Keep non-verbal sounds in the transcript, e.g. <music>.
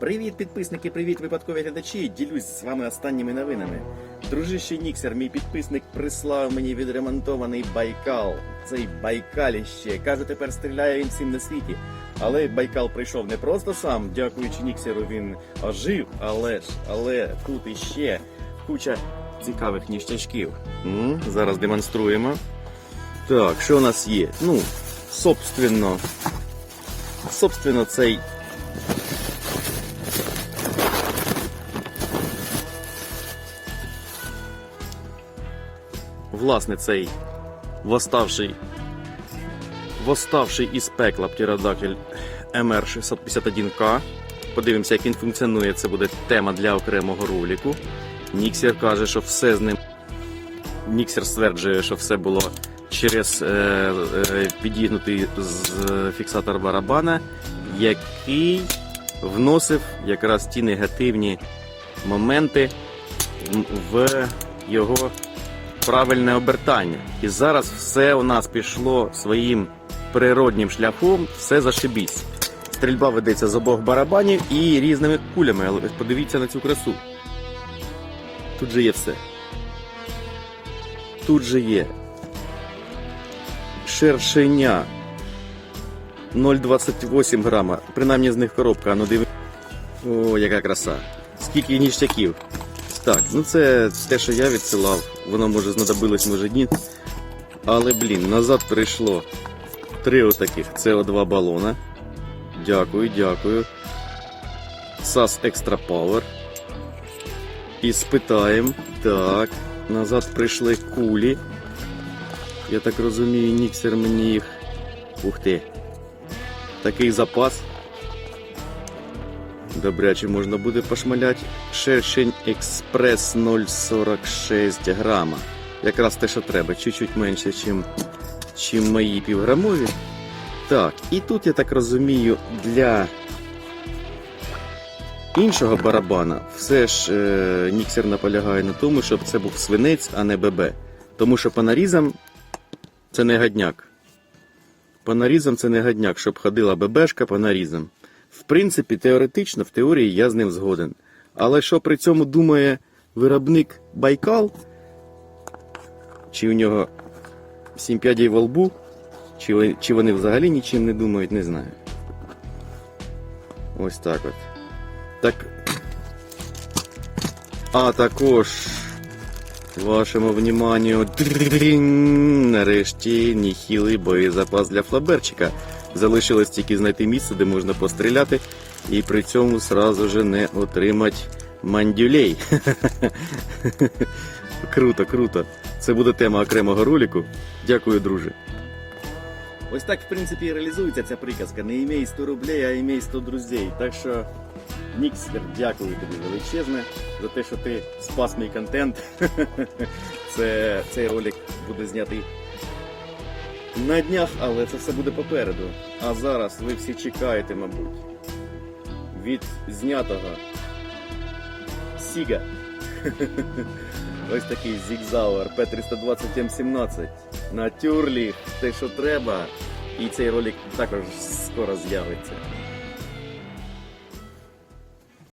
Привіт, підписники, привіт, випадкові глядачі. Ділюсь з вами останніми новинами. Дружище Ніксер, мій підписник, прислав мені відремонтований Байкал. Цей Байкаліще. Каже, тепер стріляє він всім на світі. Але Байкал прийшов не просто сам, дякуючи Ніксеру, він ожив, але ж, але тут іще куча цікавих ніштячків. М, Зараз демонструємо. Так, що у нас є? Ну, собственно, собственно, цей власне цей восставший, восставший із пекла птеродактиль МР651К. Подивимося, як він функціонує. Це буде тема для окремого ролику. Ніксер каже, що все з ним. Ніксер стверджує, що все було через е, е, підігнутий з фіксатор барабана, який вносив якраз ті негативні моменти в його правильне обертання. І зараз все у нас пішло своїм природнім шляхом, все зашибісь. Стрільба ведеться з обох барабанів і різними кулями, але подивіться на цю красу. Тут же є все. Тут же є шершеня 0,28 грама. Принаймні з них коробка, ну диви. О, яка краса. Скільки ніштяків. Так, ну це те, що я відсилав. Воно може знадобилось, може ні. Але, блін, назад прийшло три отаких CO2 балона. Дякую, дякую. SAS Extra Power. І спитаємо. Так. Назад прийшли кулі. Я так розумію, Ніксер мені їх. Ух ти. Такий запас. Добряче можна буде пошмаляти. Шершень Експрес 0,46 грама. Якраз те, що треба, чуть-чуть менше, чим, чим мої півграмові. Так, і тут я так розумію, для іншого барабана все ж е, Ніксер наполягає на тому, щоб це був свинець, а не ББ. Тому що по це не гадняк. По це не гадняк, щоб ходила ББшка по нарізам. В принципі, теоретично, в теорії я з ним згоден. Але що при цьому думає виробник Байкал? Чи у нього сім п'ядей во лбу, чи, чи вони взагалі нічим не думають, не знаю. Ось так от. Так. А також вашому вниманию нарешті ніхілий боєзапас для флаберчика. Залишилось тільки знайти місце, де можна постріляти, і при цьому сразу же не отримати мандюлей. <laughs> круто, круто. Це буде тема окремого ролику. Дякую, друже. Ось так, в принципі, і реалізується ця приказка. Не імей 100 рублей, а імей 100 друзей. Так що, Нікстер, дякую тобі величезне за те, що ти спас мій контент. <laughs> Це, цей ролик буде знятий на днях, але це все буде попереду. А зараз ви всі чекаєте, мабуть, від знятого Сіга. <laughs> Ось такий Зігзауер P320 M17 на тюрлі, те, що треба. І цей ролик також скоро з'явиться.